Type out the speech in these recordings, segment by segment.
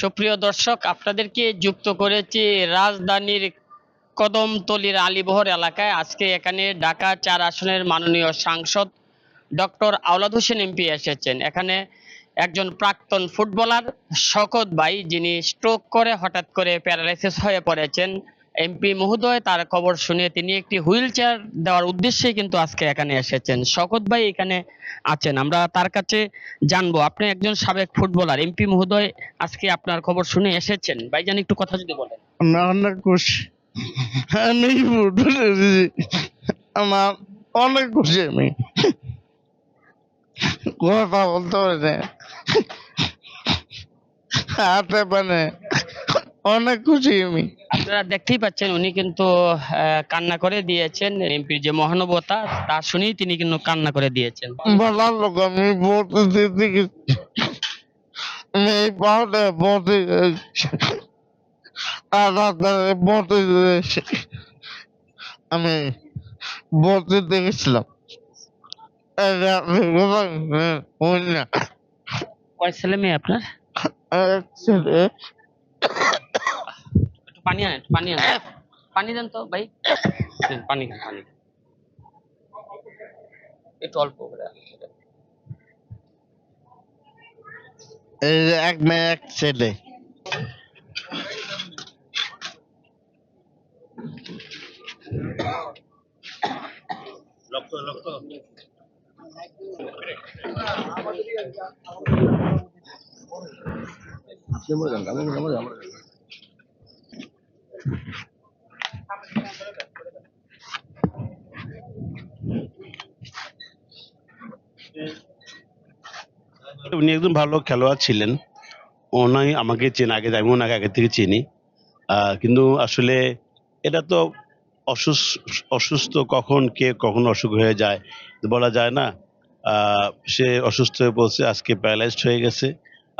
সুপ্রিয় দর্শক, আপনাদেরকে যুক্ত করেছি রাজধানীর কদমতলির আলীবহর এলাকায়। আজকে এখানে ঢাকা চার আসনের মাননীয় সাংসদ ডক্টর আওলাদ হোসেন এমপি এসেছেন। এখানে একজন প্রাক্তন ফুটবলার শকত ভাই, যিনি স্ট্রোক করে হঠাৎ করে প্যারালাইসিস হয়ে পড়েছেন। এমপি মহোদয়, তার খবর শুনে তিনি একটি হুইল চেয়ার দেওয়ার উদ্দেশ্যে কিন্তু আজকে এখানে এসেছেন। শকত ভাই এখানে আছেন। আমরা তার কাছে জানব, আপনি একজন সাবেক ফুটবলার, এমপি মহোদয় আজকে আপনার খবর শুনে এসেছেন। ভাই ভাইজান, একটু কথা যদি বলেন। আমি অনেক খুশি। আমি ফুটবল আমার অনেক খুশি আমি। কথা বলতে পারি না। হাতে মানে অনেক খুশি আমি। আপনারা দেখতেই পাচ্ছেন উনি কিন্তু কান্না করে দিয়েছেন এমপির যে মহানুভবতা তা শুনেই তিনি কিন্তু কান্না করে দিয়েছেন। বলার লোক আমি বলতে দিকে আমি পাহাড়ে বলতে আর বলতে আমি কোথায় হই না। কয় ছেলে মেয়ে আপনার? এক ছেলে। পানি আনেন একটু পানি আনেন পানি দেন তো ভাই। পানি খান, পানি। একটু অল্প করে এক মেয়ে এক ছেলে। উনি একজন ভালো খেলোয়াড় ছিলেন। উনি আমাকে চেনে আগে, আমি ওনাকে আগে থেকে চিনি। কিন্তু আসলে এটা তো অসুস্থ কখন কে কখন অসুখ হয়ে যায়, বলা যায় না। সে অসুস্থ হয়ে পড়ছে আজকে প্যারালাইজড হয়ে গেছে,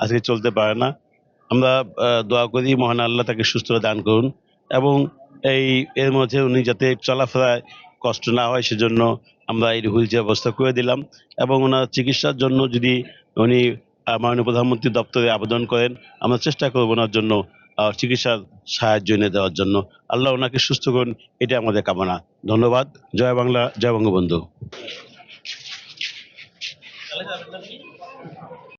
আজকে চলতে পারে না। আমরা দোয়া করি, মহান আল্লাহ তাকে সুস্থতা দান করুন। এবং এই, এর মধ্যে উনি যাতে চলাফেরায় কষ্ট না হয় সেজন্য আমরা এই হুইল চেয়ার ব্যবস্থা করে দিলাম এবং ওনার চিকিৎসার জন্য যদি উনি মাননীয় প্রধানমন্ত্রী দপ্তরে আবেদন করেন, আমরা চেষ্টা করব ওনার জন্য চিকিৎসার সাহায্য এনে দেওয়ার জন্য। আল্লাহ ওনাকে সুস্থ করুন এটা আমাদের কামনা। ধন্যবাদ। জয় বাংলা, জয় বঙ্গবন্ধু।